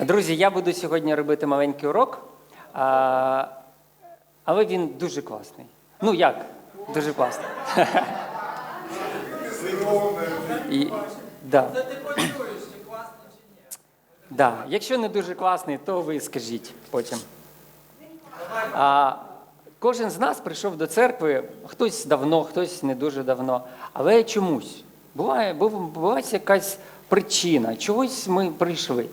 Друзі, я буду сьогодні робити маленький урок, а, але він дуже класний. Ну як? Дуже класний. І, да. Це ти почуєш, чи класно, чи ні. Да. Якщо не дуже класний, то ви скажіть потім. А, кожен з нас прийшов до церкви, хтось давно, хтось не дуже давно, але чомусь. Буває, бу- буває якась причина, чогось ми прийшли.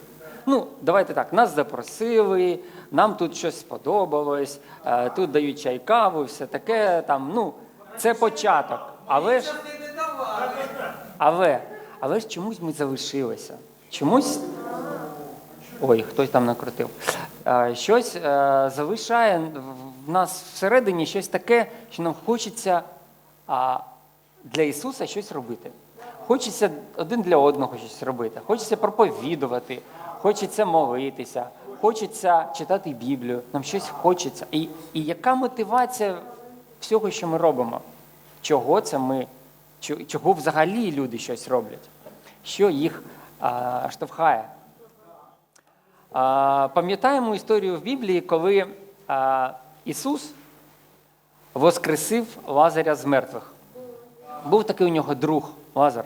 Ну, давайте так, нас запросили, нам тут щось сподобалось, е, тут дають чай каву, все таке. Там, ну, це початок. Але ж. Але, але ж чомусь ми залишилися. Чомусь. Ой, хтось там накрутив. Е, Щось е, залишає в нас всередині щось таке, що нам хочеться для Ісуса щось робити. Хочеться один для одного щось робити. Хочеться проповідувати, хочеться молитися, хочеться читати Біблію. Нам щось хочеться. І, і яка мотивація всього, що ми робимо? Чого це ми Чо- чого взагалі люди щось роблять, що їх а, штовхає. А, пам'ятаємо історію в Біблії, коли а, Ісус воскресив Лазаря з мертвих. Був такий у нього друг Лазар.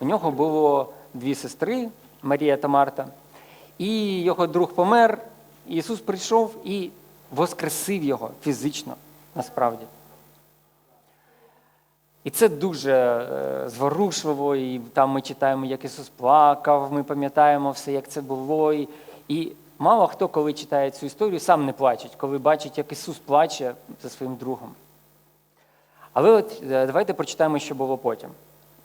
У нього було дві сестри Марія та Марта. І його друг помер. і Ісус прийшов і воскресив його фізично, насправді. І це дуже е, зворушливо, і там ми читаємо, як Ісус плакав, ми пам'ятаємо все, як це було. І, і мало хто, коли читає цю історію, сам не плаче, коли бачить, як Ісус плаче за своїм другом. Але от е, давайте прочитаємо, що було потім.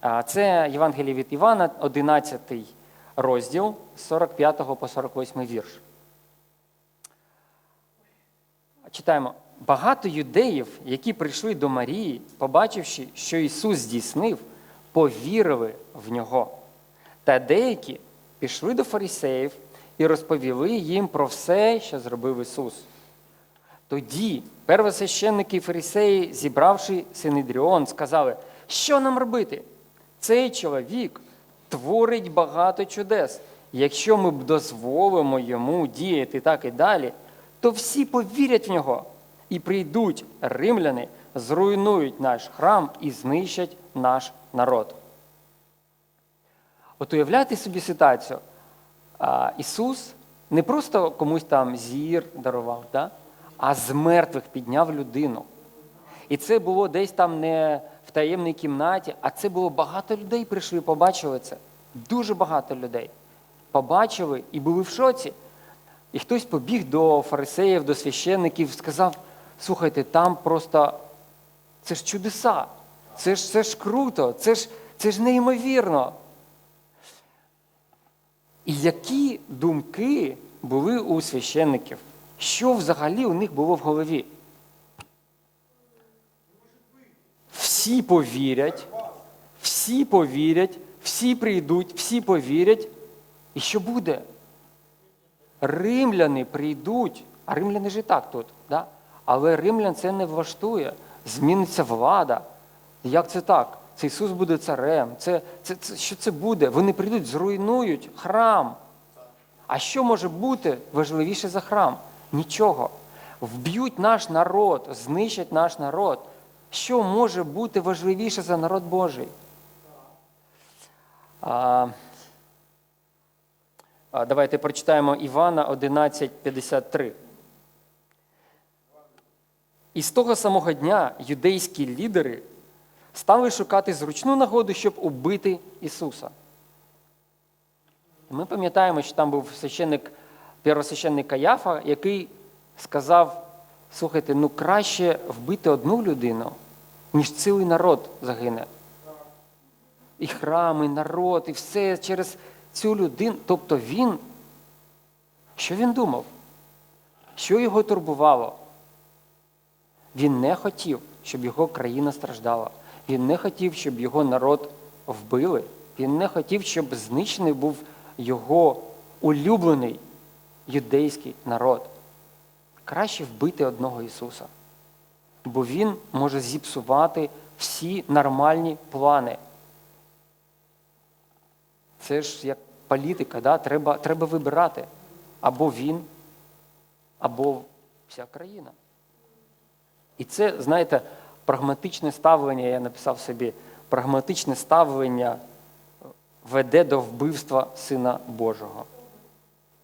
А Це Євангеліє від Івана, 11 розділ, з 45 по 48 вірш. Читаємо. Багато юдеїв, які прийшли до Марії, побачивши, що Ісус здійснив, повірили в нього. Та деякі пішли до фарисеїв і розповіли їм про все, що зробив Ісус. Тоді первосвященники і фарисеї, зібравши Синедріон, сказали, що нам робити? Цей чоловік творить багато чудес. Якщо ми б дозволимо йому діяти так і далі, то всі повірять в нього і прийдуть римляни, зруйнують наш храм і знищать наш народ. От уявляйте собі ситуацію. Ісус не просто комусь там зір дарував, да? а з мертвих підняв людину. І це було десь там не в таємній кімнаті, а це було багато людей прийшли, побачили це. Дуже багато людей. Побачили і були в шоці. І хтось побіг до фарисеїв, до священників, сказав: слухайте, там просто це ж чудеса, це ж, це ж круто, це ж, це ж неймовірно. І які думки були у священників? Що взагалі у них було в голові? Всі повірять, всі повірять, всі прийдуть, всі повірять. І що буде? Римляни прийдуть, а римляни ж і так тут, да? але римлян це не влаштує. Зміниться влада. Як це так? Це Ісус буде царем. Це, це, це, що це буде? Вони прийдуть, зруйнують храм. А що може бути важливіше за храм? Нічого. Вб'ють наш народ, знищать наш народ. Що може бути важливіше за народ Божий? А, а, давайте прочитаємо Івана 11:53. І з того самого дня юдейські лідери стали шукати зручну нагоду, щоб убити Ісуса. Ми пам'ятаємо, що там був священник, первосвященник Каяфа, який сказав: слухайте, ну краще вбити одну людину, ніж цілий народ загине. І храм, і народ, і все через цю людину. Тобто він, що він думав? Що його турбувало? Він не хотів, щоб його країна страждала. Він не хотів, щоб його народ вбили. Він не хотів, щоб знищений був його улюблений юдейський народ. Краще вбити одного Ісуса. Бо Він може зіпсувати всі нормальні плани. Це ж як політика, да? треба, треба вибирати. або він, або вся країна. І це, знаєте, прагматичне ставлення, я написав собі, прагматичне ставлення веде до вбивства Сина Божого.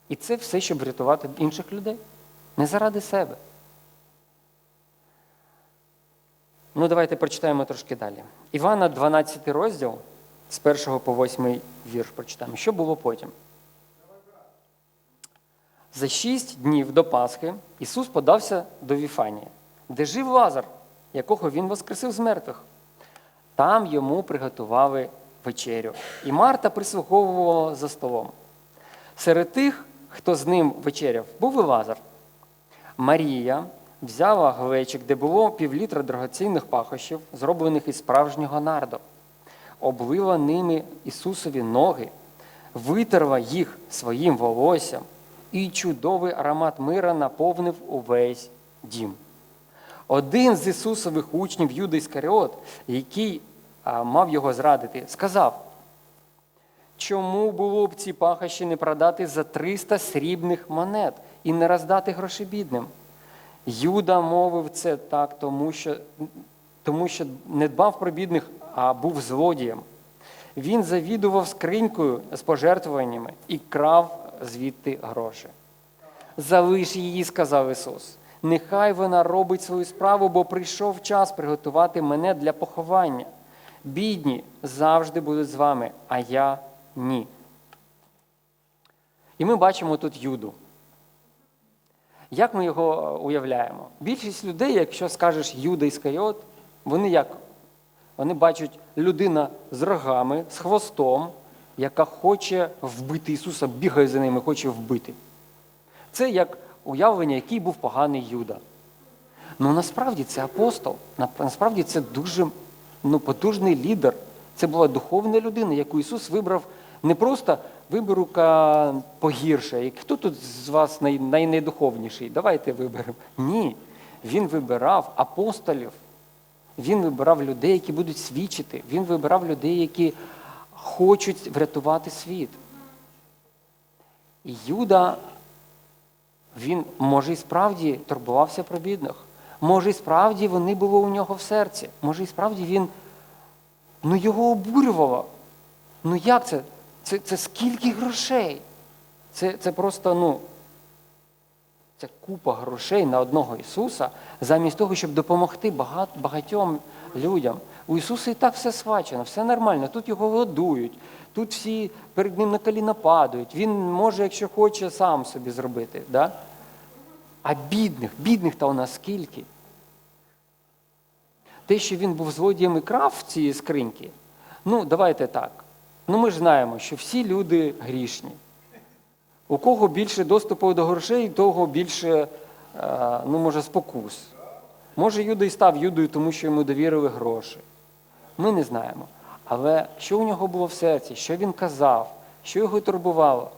І це все, щоб врятувати інших людей. Не заради себе. Ну, давайте прочитаємо трошки далі. Івана, 12 розділ, з 1 по 8 вірш прочитаємо. Що було потім? За шість днів до Пасхи Ісус подався до Віфанії, де жив Лазар, якого Він воскресив з мертвих. Там йому приготували вечерю, і Марта прислуговувала за столом. Серед тих, хто з ним вечеряв, був і Лазар. Марія взяла глечик, де було півлітра драгоцінних пахощів, зроблених із справжнього нарду, облила ними Ісусові ноги, витерла їх своїм волоссям, і чудовий аромат мира наповнив увесь дім. Один з Ісусових учнів Юда Іскаріот, який а, мав його зрадити, сказав, чому було б ці пахощі не продати за 300 срібних монет і не роздати гроші бідним? Юда мовив це так, тому що, тому що не дбав про бідних, а був злодієм. Він завідував скринькою з пожертвуваннями і крав звідти гроші. Залиш її, сказав Ісус. Нехай вона робить свою справу, бо прийшов час приготувати мене для поховання. Бідні завжди будуть з вами, а я ні. І ми бачимо тут Юду. Як ми його уявляємо? Більшість людей, якщо скажеш Юда Іскаріот, вони як? Вони бачать людина з рогами, з хвостом, яка хоче вбити Ісуса, бігає за ними, хоче вбити. Це як уявлення, який був поганий Юда. Ну насправді це апостол. Насправді це дуже ну, потужний лідер. Це була духовна людина, яку Ісус вибрав не просто виберу-ка погірше. Хто тут з вас най, найнедуховніший? Давайте виберемо. Ні. Він вибирав апостолів. Він вибирав людей, які будуть свідчити. Він вибирав людей, які хочуть врятувати світ. І Юда, він, може, і справді турбувався про бідних. Може, і справді вони були у нього в серці. Може, і справді він ну, його обурювало. Ну як це? Це, це скільки грошей? Це, це просто, ну, це купа грошей на одного Ісуса, замість того, щоб допомогти багат, багатьом людям. У Ісуса і так все схвачено, все нормально. Тут його годують, тут всі перед ним на коліна падають. Він може, якщо хоче, сам собі зробити. Да? А бідних, бідних та у нас скільки? Те, що він був злодієм і крав в цій скриньки, ну, давайте так. Ну, ми ж знаємо, що всі люди грішні. У кого більше доступу до грошей, того більше, е, ну, може, спокус. Може, Юда і став Юдою, тому що йому довірили гроші. Ми не знаємо. Але що у нього було в серці, що він казав, що його турбувало?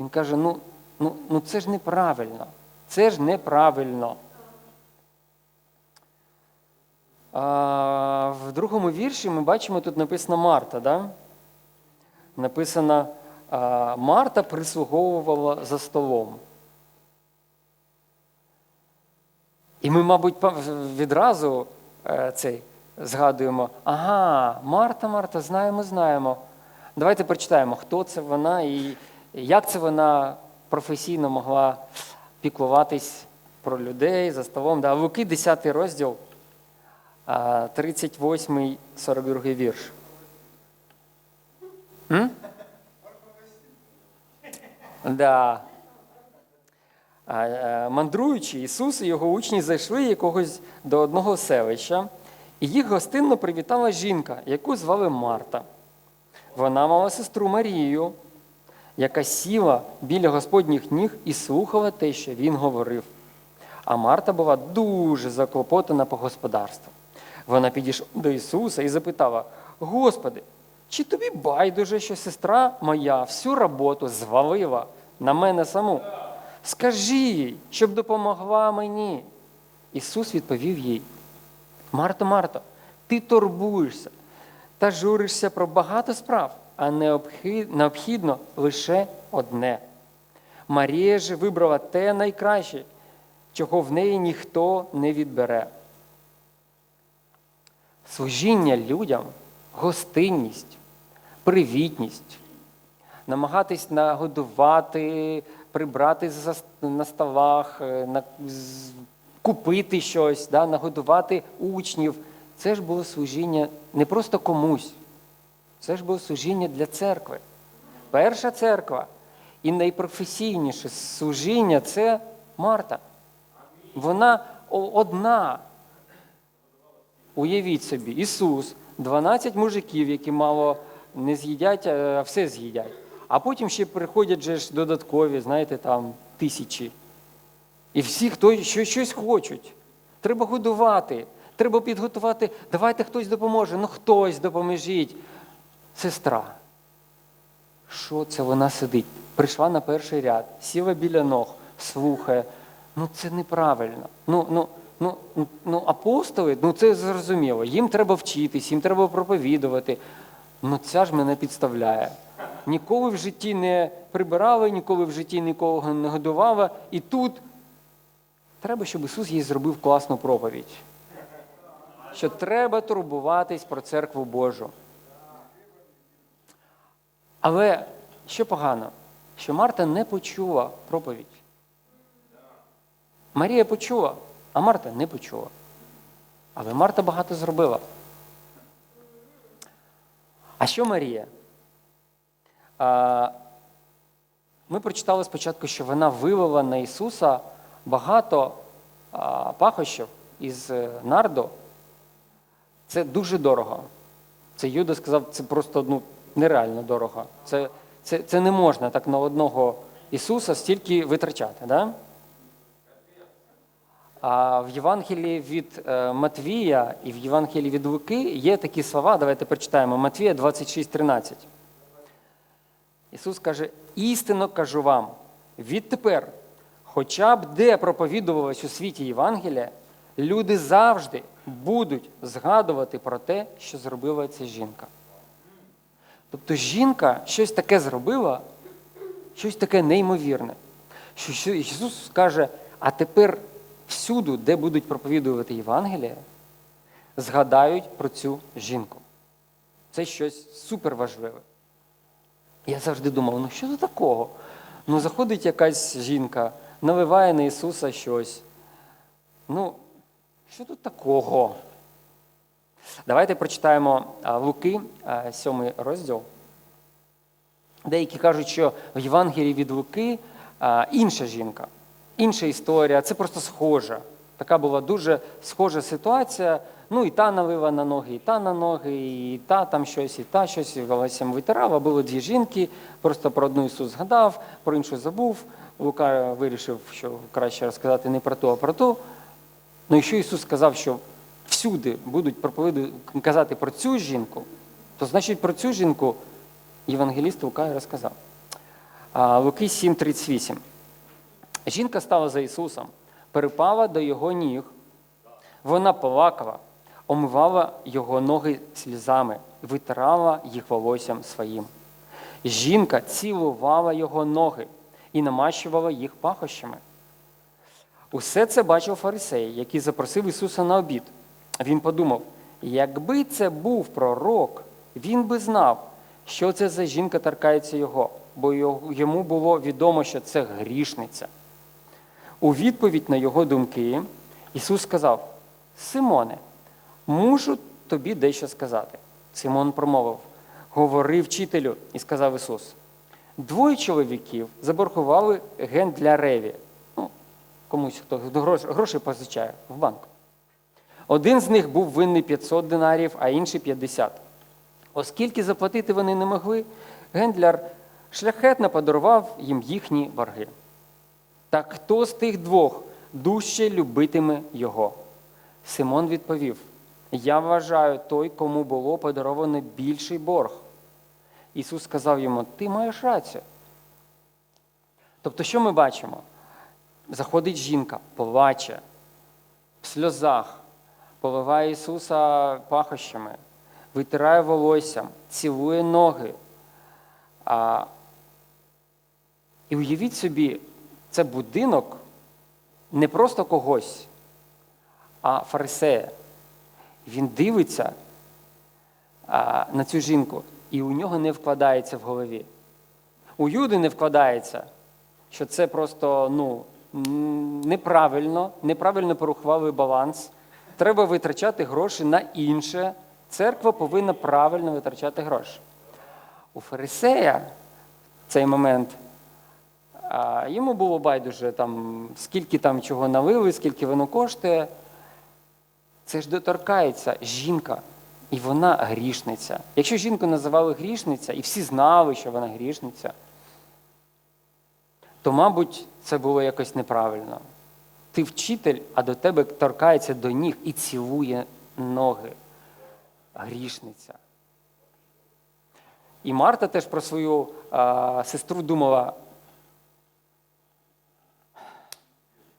Він каже: ну, ну, ну це ж неправильно. Це ж неправильно. А, в другому вірші ми бачимо, тут написано Марта. Да? Написано, Марта прислуговувала за столом. І ми, мабуть, відразу е, цей згадуємо: ага, Марта, Марта, знаємо, знаємо. Давайте прочитаємо, хто це вона і як це вона професійно могла піклуватись про людей за столом. Да, Луки, 10 розділ, 38, 42 вірш. М? Да. Е, Мандруючи, Ісус і його учні зайшли якогось до одного селища, і їх гостинно привітала жінка, яку звали Марта. Вона мала сестру Марію, яка сіла біля Господніх ніг і слухала те, що він говорив. А Марта була дуже заклопотана по господарству. Вона підійшла до Ісуса і запитала: Господи, чи тобі байдуже, що сестра моя всю роботу звалила на мене саму? Скажи їй, щоб допомогла мені. Ісус відповів їй: Марто, Марто, ти турбуєшся та журишся про багато справ, а необхідно лише одне. Марія же вибрала те найкраще, чого в неї ніхто не відбере. Служіння людям, гостинність, привітність, намагатись нагодувати, прибрати на столах, е, купити щось, да, нагодувати учнів. Це ж було служіння не просто комусь, це ж було служіння для церкви. Перша церква і найпрофесійніше служіння це Марта. Вона одна. Уявіть собі, Ісус, 12 мужиків, які мало не з'їдять, а все з'їдять. А потім ще приходять же ж додаткові, знаєте, там тисячі. І всі, хто що, щось хочуть. Треба годувати, треба підготувати. Давайте хтось допоможе. Ну хтось допоможіть. Сестра. Що це вона сидить? Прийшла на перший ряд, сіла біля ног, слухає. Ну це неправильно. Ну, ну, ну, ну, апостоли, ну це зрозуміло. Їм треба вчитись, їм треба проповідувати. Ну ця ж мене підставляє. Ніколи в житті не прибирала, ніколи в житті нікого не годувала. І тут треба, щоб Ісус їй зробив класну проповідь. Що треба турбуватись про церкву Божу. Але що погано, що Марта не почула проповідь. Марія почула, а Марта не почула. Але Марта багато зробила. А що Марія? Ми прочитали спочатку, що вона вивела на Ісуса багато пахощів із е, нарду. Це дуже дорого. Це Юда сказав, це просто ну, нереально дорого. Це, це, це не можна так на одного Ісуса стільки витрачати. Да? А в Євангелії від е, Матвія і в Євангелії від Луки є такі слова, давайте прочитаємо. Матвія 26,13. Ісус каже: істинно кажу вам, відтепер, хоча б де проповідувалось у світі Євангелія, люди завжди будуть згадувати про те, що зробила ця жінка. Тобто жінка щось таке зробила, щось таке неймовірне. Що Ісус каже, а тепер всюди, де будуть проповідувати Євангелія, згадають про цю жінку. Це щось суперважливе. Я завжди думав, ну що до такого? Ну, заходить якась жінка, наливає на Ісуса щось. Ну, що тут такого? Давайте прочитаємо Луки, а, сьомий розділ. Деякі кажуть, що в Євангелії від Луки інша жінка, інша історія, це просто схожа. Така була дуже схожа ситуація. Ну, і та налила на ноги, і та на ноги, і та там щось, і та щось, і волоссям витирала. Було дві жінки, просто про одну Ісус згадав, про іншу забув. Лука вирішив, що краще розказати не про ту, а про ту. Ну і що Ісус сказав, що всюди будуть проповіду казати про цю жінку, то значить про цю жінку євангеліст Лука і розказав. А, Луки 7,38. Жінка стала за Ісусом, перепала до Його ніг. Вона плакала, омивала його ноги слізами, витирала їх волоссям своїм. Жінка цілувала його ноги і намащувала їх пахощами. Усе це бачив фарисей, який запросив Ісуса на обід. Він подумав: якби це був пророк, він би знав, що це за жінка торкається його, бо йому було відомо, що це грішниця. У відповідь на його думки Ісус сказав: Симоне, мушу тобі дещо сказати. Симон промовив: Говори вчителю, і сказав Ісус. Двоє чоловіків заборгували ген для реві. Ну, комусь хто грош- гроші позичає в банк. Один з них був винний 500 динарів, а інший 50. Оскільки заплатити вони не могли, гендляр шляхетно подарував їм їхні борги. Так хто з тих двох дужче любитиме його? Симон відповів: Я вважаю той, кому було подаровано більший борг. Ісус сказав йому: Ти маєш рацію. Тобто, що ми бачимо? Заходить жінка, плаче, в сльозах, поливає Ісуса пахощами, витирає волоссям, цілує ноги. А... І уявіть собі, це будинок не просто когось, а фарисея. Він дивиться на цю жінку, і у нього не вкладається в голові. У Юди не вкладається, що це просто ну, неправильно, неправильно порахували баланс. Треба витрачати гроші на інше. Церква повинна правильно витрачати гроші. У фарисея в цей момент йому було байдуже, там, скільки там чого налили, скільки воно коштує. Це ж доторкається жінка, і вона грішниця. Якщо жінку називали грішниця, і всі знали, що вона грішниця, то, мабуть, це було якось неправильно. Ти вчитель, а до тебе торкається до ніг і цілує ноги. Грішниця. І Марта теж про свою а, сестру думала.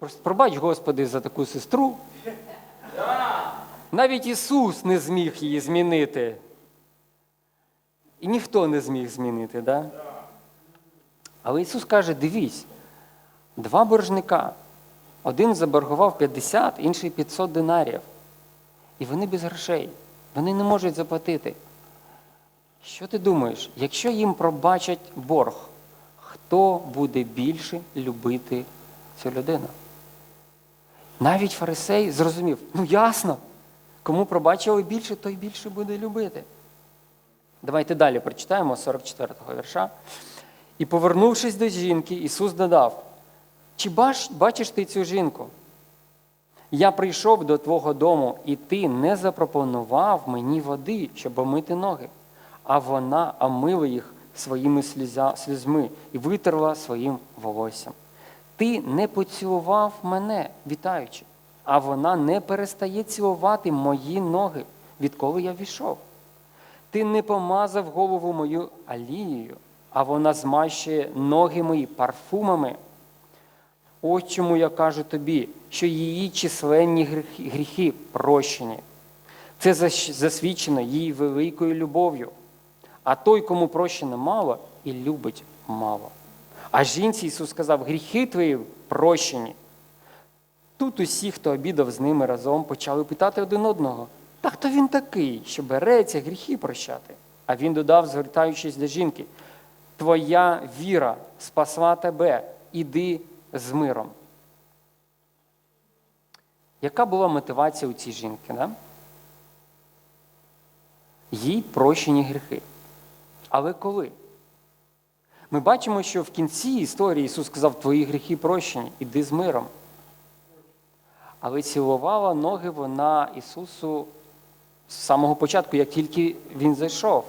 Пробач, Господи, за таку сестру. Навіть Ісус не зміг її змінити. І ніхто не зміг змінити, да? Але Ісус каже: дивись, два боржника. Один заборгував 50, інший 500 динарів. І вони без грошей. Вони не можуть заплатити. Що ти думаєш, якщо їм пробачать борг, хто буде більше любити цю людину? Навіть фарисей зрозумів, ну ясно, кому пробачили більше, той більше буде любити. Давайте далі прочитаємо 44-го вірша. І повернувшись до жінки, Ісус додав: Чи бач, бачиш ти цю жінку? Я прийшов до твого дому, і ти не запропонував мені води, щоб омити ноги, а вона омила їх своїми слізя, і витерла своїм волоссям. Ти не поцілував мене, вітаючи, а вона не перестає цілувати мої ноги, відколи я війшов. Ти не помазав голову мою алією, а вона змащує ноги мої парфумами. Ось чому я кажу тобі, що її численні гріхи, прощені. Це засвідчено її великою любов'ю. А той, кому прощено мало, і любить мало. А жінці Ісус сказав: гріхи твої прощені. Тут усі, хто обідав з ними разом, почали питати один одного: та хто він такий, що береться гріхи прощати? А він додав, звертаючись до жінки: Твоя віра спасла тебе, іди з миром. Яка була мотивація у цій жінки? Да? Їй прощені гріхи. Але коли? Ми бачимо, що в кінці історії Ісус сказав, твої гріхи прощені, іди з миром. Але цілувала ноги вона Ісусу з самого початку, як тільки Він зайшов.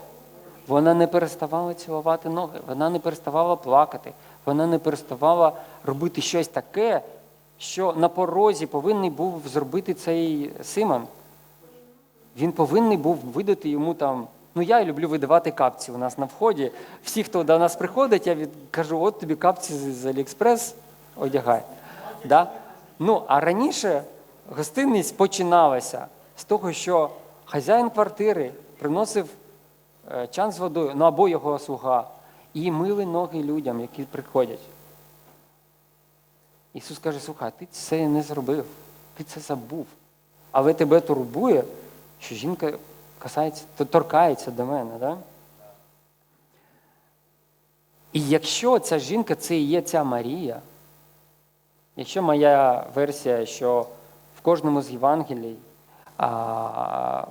Вона не переставала цілувати ноги, вона не переставала плакати, вона не переставала робити щось таке, що на порозі повинен був зробити цей Симон. Він повинен був видати йому там. Ну, я люблю видавати капці у нас на вході. Всі, хто до нас приходить, я кажу, от тобі капці з, з Аліекспрес, одягай. Да? Ну, а раніше гостинність починалася з того, що хазяїн квартири приносив е, чан з водою, ну або його слуга, і мили ноги людям, які приходять. Ісус каже, слухай, ти це не зробив, ти це забув. Але тебе турбує, що жінка касається, то торкається до мене. Да? І якщо ця жінка це і є ця Марія, якщо моя версія, що в кожному з Євангелій а,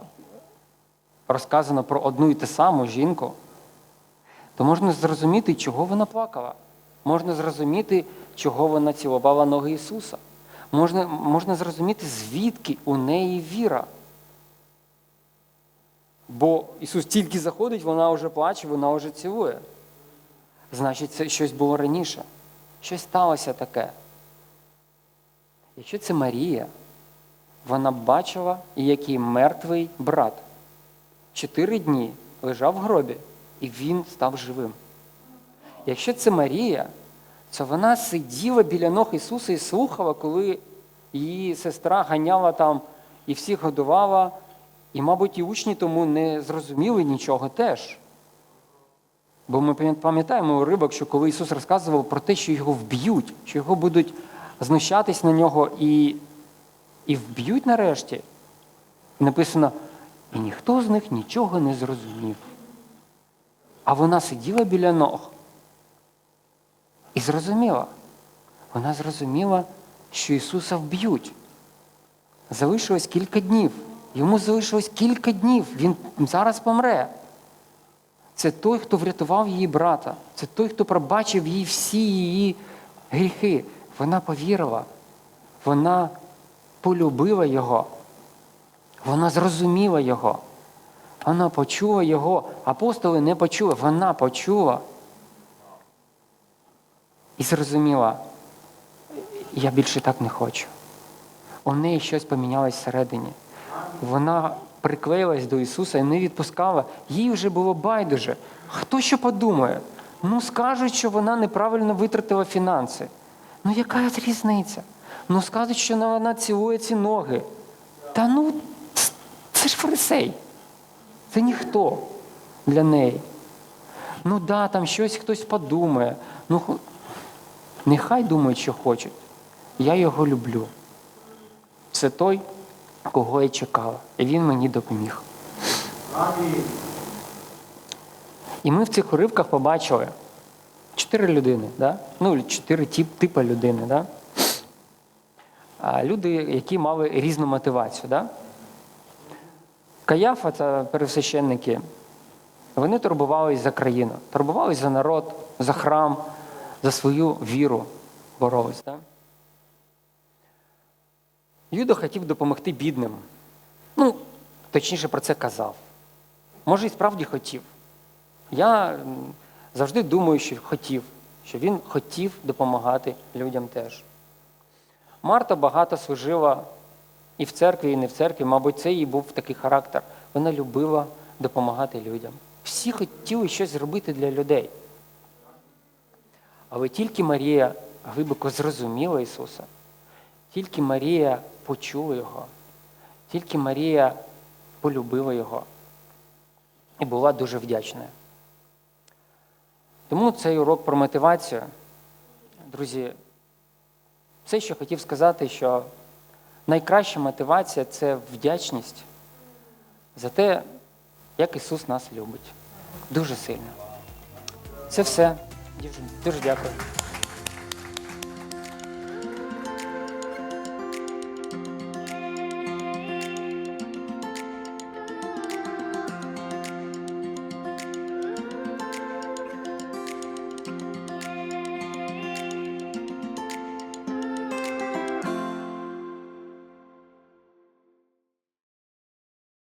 розказано про одну і ту саму жінку, то можна зрозуміти, чого вона плакала. Можна зрозуміти, чого вона цілувала ноги Ісуса. Можна, можна зрозуміти, звідки у неї віра. Бо Ісус тільки заходить, вона вже плаче, вона вже цілує. Значить, це щось було раніше. Щось сталося таке. Якщо це Марія, вона бачила, як її мертвий брат чотири дні лежав в гробі, і він став живим. Якщо це Марія, то вона сиділа біля ног Ісуса і слухала, коли її сестра ганяла там і всіх годувала, і, мабуть, і учні тому не зрозуміли нічого теж. Бо ми пам'ят- пам'ятаємо уривок, що коли Ісус розказував про те, що його вб'ють, що його будуть знущатись на нього і, і вб'ють нарешті, написано, і ніхто з них нічого не зрозумів. А вона сиділа біля ног і зрозуміла. Вона зрозуміла, що Ісуса вб'ють. Залишилось кілька днів. Йому залишилось кілька днів. Він зараз помре. Це той, хто врятував її брата. Це той, хто пробачив їй всі її гріхи. Вона повірила. Вона полюбила його. Вона зрозуміла його. Вона почула його. Апостоли не почули. Вона почула. І зрозуміла, я більше так не хочу. У неї щось помінялось всередині. Вона приклеїлась до Ісуса і не відпускала. Їй вже було байдуже. Хто що подумає? Ну, скажуть, що вона неправильно витратила фінанси. Ну, яка різниця? Ну, скажуть, що вона цілує ці ноги. Та ну, це ж фарисей. Це ніхто для неї. Ну да, там щось хтось подумає. Ну, нехай думають, що хочуть. Я його люблю. Це той, кого я чекала. І він мені допоміг. І ми в цих уривках побачили чотири людини, да? ну, чотири тип, типи людини. Да? Люди, які мали різну мотивацію. Да? Каяфа та пересвященники, вони турбувались за країну, турбувались за народ, за храм, за свою віру боролись. Да? Юда хотів допомогти бідним. Ну, точніше про це казав. Може, і справді хотів. Я завжди думаю, що хотів, що він хотів допомагати людям теж. Марта багато служила і в церкві, і не в церкві. Мабуть, це її був такий характер. Вона любила допомагати людям. Всі хотіли щось зробити для людей. Але тільки Марія глибоко зрозуміла Ісуса, тільки Марія почула Його, тільки Марія полюбила Його і була дуже вдячною. Тому цей урок про мотивацію, друзі, все, що хотів сказати, що найкраща мотивація це вдячність за те, як Ісус нас любить. Дуже сильно. Це все. Дуже дякую.